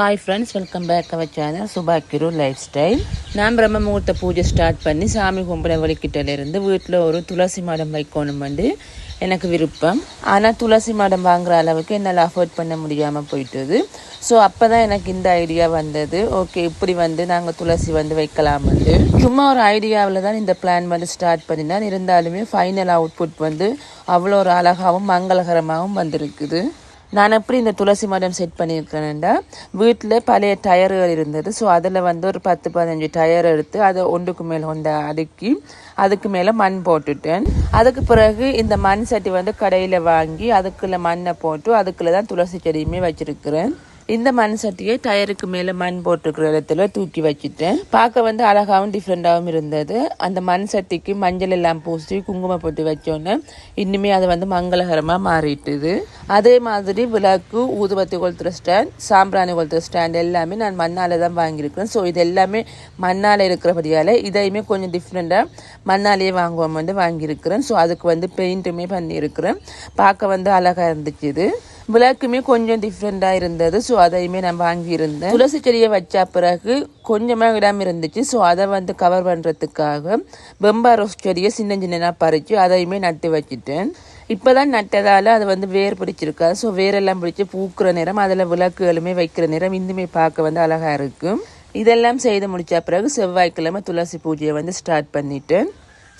Hi friends welcome back our channel சுபாக்கிரு life style நான் பிரம்ம முகூர்த்த பூஜை ஸ்டார்ட் பண்ணி சாமி கும்பிட வழிக்கிட்டலேருந்து வீட்டில் ஒரு துளசி மாடம் வைக்கணும் வந்து எனக்கு விருப்பம். ஆனால் துளசி மாடம் வாங்குற அளவுக்கு என்னால் அஃபோர்ட் பண்ண முடியாமல் போயிட்டுது. ஸோ அப்போ தான் எனக்கு இந்த ஐடியா வந்தது. ஓகே இப்படி வந்து நாங்கள் துளசி வந்து வைக்கலாம் வந்து. சும்மா ஒரு ஐடியாவில் தான் இந்த பிளான் வந்து ஸ்டார்ட் பண்ணினேன். இருந்தாலுமே ஃபைனல் அவுட்புட் வந்து அவ்வளோ ஒரு அழகாகவும் மங்களகரமாகவும் வந்திருக்குது. நான் எப்படி இந்த துளசி மரம் செட் பண்ணியிருக்கிறேன்டா? வீட்டில் பழைய டயர்கள் இருந்தது. ஸோ அதில் வந்து ஒரு பத்து பதினஞ்சு டயர் எடுத்து அதை ஒன்றுக்கு மேலே ஒன்றை அடுக்கி அதுக்கு மேலே மண் போட்டுட்டேன். அதுக்கு பிறகு இந்த மண் சட்டி வந்து கடையில் வாங்கி அதுக்குள்ள மண்ணை போட்டு அதுக்குள்ள தான் துளசி செடியுமே வச்சுருக்கிறேன். இந்த மண் சட்டியை டயருக்கு மேலே மண் போட்டிருக்கிற இடத்துல தூக்கி வச்சுட்டேன். பார்க்க வந்து அழகாகவும் டிஃப்ரெண்ட்டாகவும் இருந்தது. அந்த மண் சட்டிக்கு மஞ்சள் எல்லாம் பூசி குங்குமம் போட்டு வச்சோன்னே இன்னுமே அது வந்து மங்களகரமாக மாறிட்டுது. அதே மாதிரி விளக்கு ஊதுபத்தி கொளுத்துற ஸ்டாண்ட் சாம்பிராணி கொளுத்துற ஸ்டாண்ட் எல்லாமே நான் மண்ணால் தான் வாங்கியிருக்கிறேன் ஸோ இது எல்லாமே மண்ணால் இருக்கிறபடியால் இதையுமே கொஞ்சம் டிஃப்ரெண்ட்டாக மண்ணாலேயே வாங்குவோம் வந்து வாங்கியிருக்கிறேன். ஸோ அதுக்கு வந்து பெயிண்ட்டுமே பண்ணியிருக்கிறேன். பார்க்க வந்து அழகாக இருந்துச்சு இது. விளக்குமே கொஞ்சம் டிஃப்ரெண்ட்டாக இருந்தது. ஸோ அதையுமே நான் வாங்கியிருந்தேன். துளசி செடியை வச்ச பிறகு கொஞ்சமாக இடம் இருந்துச்சு. ஸோ அதை வந்து கவர் பண்ணுறதுக்காக பெம்பா ரோஸ் செடியை சின்ன சின்னதாக பறித்து அதையுமே நட்டு வச்சுட்டேன். இப்போ தான் நட்டதால் அது வந்து வேர் பிடிச்சிருக்கா. ஸோ வேரெல்லாம் பிடிச்சி பூக்கிற நேரம் அதில் விளக்குகளுமே வைக்கிற நேரம் இன்னுமே பார்க்க வந்து அழகாக இருக்கும் இதெல்லாம் செய்து முடித்த பிறகு செவ்வாய்க்கிழமை துளசி பூஜையை வந்து ஸ்டார்ட் பண்ணிட்டேன்.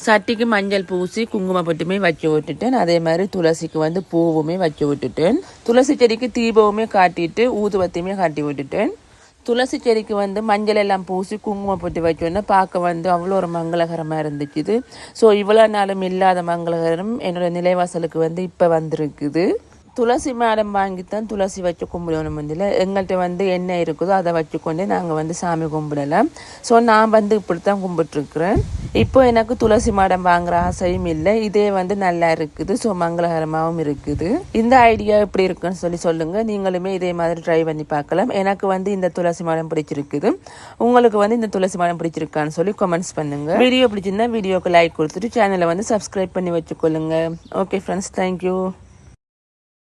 சட்டிக்கு மஞ்சள் பூசி குங்குமப்பட்டுமே வச்சு விட்டுட்டேன். அதே மாதிரி துளசிக்கு வந்து பூவுமே வச்சு விட்டுட்டேன். துளசி செடிக்கு தீபமுமே காட்டிட்டு ஊதுவத்தையுமே காட்டி விட்டுட்டேன். துளசி செடிக்கு வந்து மஞ்சள் எல்லாம் பூசி குங்குமம் போட்டு வச்சோன்னே பார்க்க வந்து அவ்வளோ ஒரு மங்களகரமாக இருந்துச்சு இது ஸோ இவ்வளோ நாளும் இல்லாத மங்களகரம் என்னோட நிலைவாசலுக்கு வந்து இப்போ வந்திருக்குது. துளசி மாடம் வாங்கித்தான் துளசி வச்சு கும்பிடணும் வந்து எங்கள்கிட்ட வந்து என்ன இருக்குதோ அதை வச்சுக்கொண்டே நாங்கள் வந்து சாமி கும்பிடலாம். ஸோ நான் வந்து இப்படி தான் கும்பிட்டுருக்குறேன். இப்போ எனக்கு துளசி மாடம் வாங்குற ஆசையும் இல்லை. இதே வந்து நல்லா இருக்குது. ஸோ மங்களகரமாகவும் இருக்குது. இந்த ஐடியா எப்படி இருக்குன்னு சொல்லி சொல்லுங்கள் நீங்களுமே இதே மாதிரி ட்ரை பண்ணி பார்க்கலாம். எனக்கு வந்து இந்த துளசி மாடம் பிடிச்சிருக்குது. உங்களுக்கு வந்து இந்த துளசி மாடம் பிடிச்சிருக்கான்னு சொல்லி கமெண்ட்ஸ் பண்ணுங்கள் வீடியோ பிடிச்சிருந்தா வீடியோக்கு லைக் கொடுத்துட்டு சேனலை வந்து சப்ஸ்கிரைப் பண்ணி வச்சுக்கொள்ளுங்க. Okay friends thank you